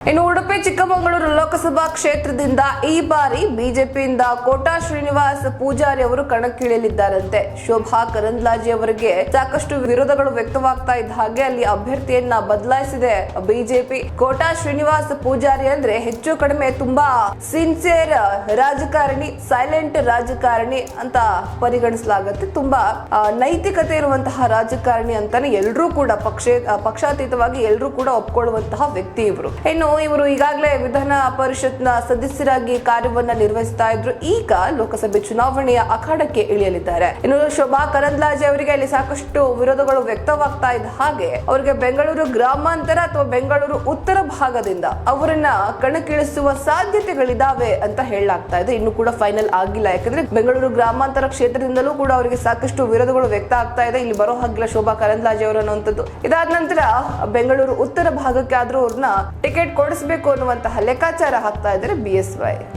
ಇನ್ನು ಉಡುಪಿ ಚಿಕ್ಕಮಗಳೂರು ಲೋಕಸಭಾ ಕ್ಷೇತ್ರದಿಂದ ಈ ಬಾರಿ ಬಿಜೆಪಿಯಿಂದ ಕೋಟಾ ಶ್ರೀನಿವಾಸ್ ಪೂಜಾರಿ ಅವರು ಕಣಕ್ಕಿಳಿಯಲಿದ್ದಾರಂತೆ. ಶೋಭಾ ಕರಂದ್ಲಾಜಿ ಅವರಿಗೆ ಸಾಕಷ್ಟು ವಿರೋಧಗಳು ವ್ಯಕ್ತವಾಗ್ತಾ ಇದ್ದ ಹಾಗೆ ಅಲ್ಲಿ ಅಭ್ಯರ್ಥಿಯನ್ನ ಬದಲಾಯಿಸಿದೆ ಬಿಜೆಪಿ. ಕೋಟಾ ಶ್ರೀನಿವಾಸ್ ಪೂಜಾರಿ ಅಂದ್ರೆ ಹೆಚ್ಚು ಕಡಿಮೆ ತುಂಬಾ ಸಿನ್ಸಿಯರ್ ರಾಜಕಾರಣಿ, ಸೈಲೆಂಟ್ ರಾಜಕಾರಣಿ ಅಂತ ಪರಿಗಣಿಸಲಾಗುತ್ತೆ. ತುಂಬಾ ನೈತಿಕತೆ ಇರುವಂತಹ ರಾಜಕಾರಣಿ ಅಂತಾನೆ ಎಲ್ಲರೂ ಕೂಡ ಪಕ್ಷ ಪಕ್ಷಾತೀತವಾಗಿ ಎಲ್ಲರೂ ಕೂಡ ಒಪ್ಕೊಳ್ಳುವಂತಹ ವ್ಯಕ್ತಿ ಇವರು. ಇನ್ನು ಇವರು ಈಗಾಗಲೇ ವಿಧಾನ ಪರಿಷತ್ನ ಸದಸ್ಯರಾಗಿ ಕಾರ್ಯವನ್ನ ನಿರ್ವಹಿಸ್ತಾ ಇದ್ರು. ಈಗ ಲೋಕಸಭೆ ಚುನಾವಣೆಯ ಅಖಾಡಕ್ಕೆ ಇಳಿಯಲಿದ್ದಾರೆ. ಇನ್ನು ಶೋಭಾ ಕರಂದ್ಲಾಜೆ ಅವರಿಗೆ ಅಲ್ಲಿ ಸಾಕಷ್ಟು ವಿರೋಧಗಳು ವ್ಯಕ್ತವಾಗ್ತಾ ಇದ್ದ ಹಾಗೆ ಅವರಿಗೆ ಬೆಂಗಳೂರು ಗ್ರಾಮಾಂತರ ಅಥವಾ ಬೆಂಗಳೂರು ಉತ್ತರ ಭಾಗದಿಂದ ಅವರನ್ನ ಕಣಕ್ಕಿಳಿಸುವ ಸಾಧ್ಯತೆಗಳಿದಾವೆ ಅಂತ ಹೇಳಲಾಗ್ತಾ ಇದೆ. ಇನ್ನು ಕೂಡ ಫೈನಲ್ ಆಗಿಲ್ಲ. ಯಾಕಂದ್ರೆ ಬೆಂಗಳೂರು ಗ್ರಾಮಾಂತರ ಕ್ಷೇತ್ರದಿಂದಲೂ ಕೂಡ ಅವರಿಗೆ ಸಾಕಷ್ಟು ವಿರೋಧಗಳು ವ್ಯಕ್ತ ಆಗ್ತಾ ಇದೆ. ಇಲ್ಲಿ ಬರೋ ಹಾಗಿಲ್ಲ ಶೋಭಾ ಕರಂದ್ಲಾಜೆ ಅವರು ಅನ್ನುವಂಥದ್ದು. ಇದಾದ ನಂತರ ಬೆಂಗಳೂರು ಉತ್ತರ ಭಾಗಕ್ಕೆ ಆದ್ರೂ ಅವ್ರನ್ನ ಟಿಕೆಟ್ ಕೊಡಿಸಬೇಕು ಅನ್ನುವಂತಹ ಲೆಕ್ಕಾಚಾರ ಹಾಕ್ತಾ ಇದ್ದಾರೆ ಬಿ ಎಸ್ ವೈ.